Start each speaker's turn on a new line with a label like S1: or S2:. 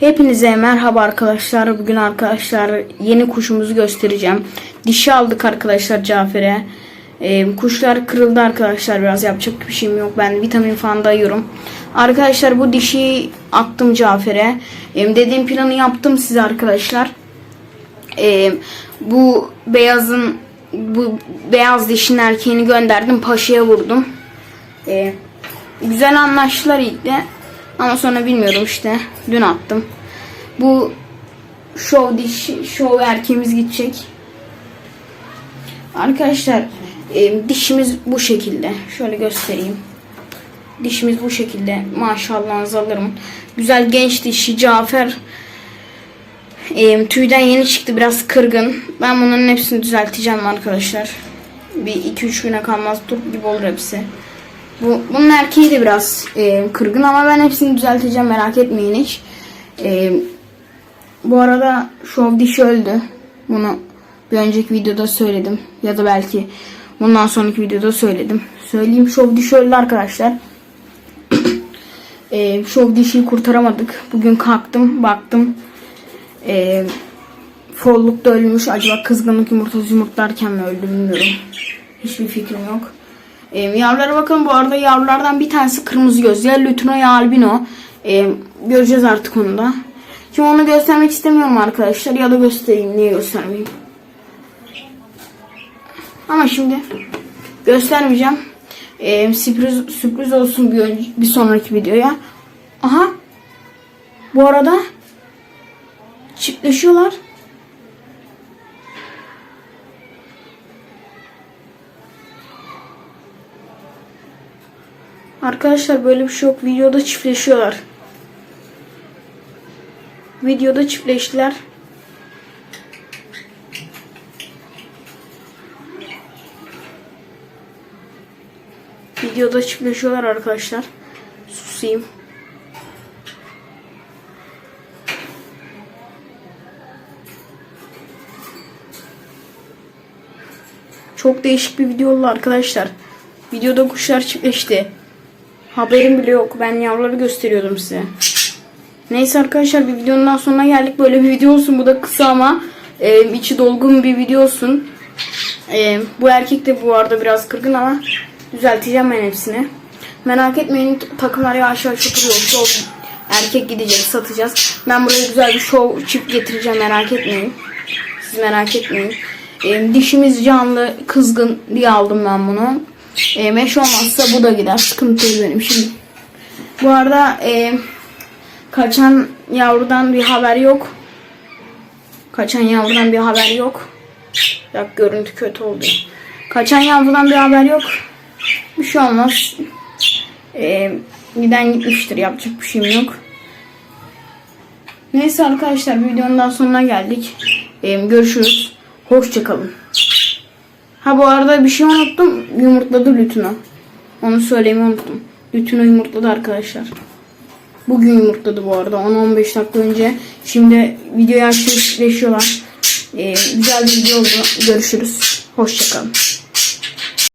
S1: Hepinize merhaba arkadaşlar. Bugün arkadaşlar yeni kuşumuzu göstereceğim. Dişi aldık arkadaşlar Cafer'e. Ee, kuşlar kırıldı arkadaşlar. Biraz yapacak bir şeyim yok. Ben vitamin falan dayıyorum. Arkadaşlar bu dişi attım Cafer'e. Ee, dediğim planı yaptım size arkadaşlar. Ee, bu beyazın bu beyaz dişin erkeğini gönderdim. Paşa'ya vurdum. Ee, güzel anlaştılar ilk de. Ama sonra bilmiyorum işte. Dün attım. Bu şov diş şov erkeğimiz gidecek. Arkadaşlar e, dişimiz bu şekilde. Şöyle göstereyim. Dişimiz bu şekilde. Maşallah alırım. Güzel genç dişi Cafer. E, tüyden yeni çıktı. Biraz kırgın. Ben bunların hepsini düzelteceğim arkadaşlar. Bir 2-3 güne kalmaz turp gibi olur hepsi. Bu, bunun erkeği de biraz e, kırgın ama ben hepsini düzelteceğim merak etmeyin hiç. E, bu arada şov dişi öldü. Bunu bir önceki videoda söyledim. Ya da belki bundan sonraki videoda söyledim. Söyleyeyim şov dişi öldü arkadaşlar. e, şov dişiyi kurtaramadık. Bugün kalktım baktım. E, follukta ölmüş. Acaba kızgınlık yumurtası yumurtlarken mi öldü bilmiyorum. Hiçbir fikrim yok. E, yavrulara bakın bu arada yavrulardan bir tanesi kırmızı göz. Ya Lutino ya Albino. E, göreceğiz artık onu da. Şimdi onu göstermek istemiyorum arkadaşlar. Ya da göstereyim. Niye göstermeyeyim? Ama şimdi göstermeyeceğim. E, sürpriz, sürpriz olsun bir, bir sonraki videoya. Aha. Bu arada çiftleşiyorlar. Arkadaşlar böyle bir şey yok. Videoda çiftleşiyorlar. Videoda çiftleştiler. Videoda çiftleşiyorlar arkadaşlar. Susayım. Çok değişik bir video oldu arkadaşlar. Videoda kuşlar çiftleşti. Haberim bile yok. Ben yavruları gösteriyordum size. Neyse arkadaşlar bir videonun daha sonuna geldik. Böyle bir video olsun. Bu da kısa ama e, içi dolgun bir video olsun. E, bu erkek de bu arada biraz kırgın ama düzelteceğim ben hepsini. Merak etmeyin takımlar yavaş yavaş oturuyor. Erkek gidecek satacağız. Ben buraya güzel bir şov çift getireceğim merak etmeyin. Siz merak etmeyin. E, dişimiz canlı kızgın diye aldım ben bunu. E, meş olmazsa bu da gider. Sıkıntı benim şimdi. Bu arada e, kaçan yavrudan bir haber yok. Kaçan yavrudan bir haber yok. Bak görüntü kötü oldu. Kaçan yavrudan bir haber yok. Bir şey olmaz. E, giden gitmiştir. Yapacak bir şeyim yok. Neyse arkadaşlar videonun daha sonuna geldik. E, görüşürüz. Hoşçakalın. Ha bu arada bir şey unuttum. Yumurtladı Lütün'ü. Onu söylemeyi unuttum. Lütün'ü yumurtladı arkadaşlar. Bugün yumurtladı bu arada. 10-15 dakika önce. Şimdi videoyu açmışleşiyorlar. Ee, güzel bir video oldu. Görüşürüz. Hoşçakalın.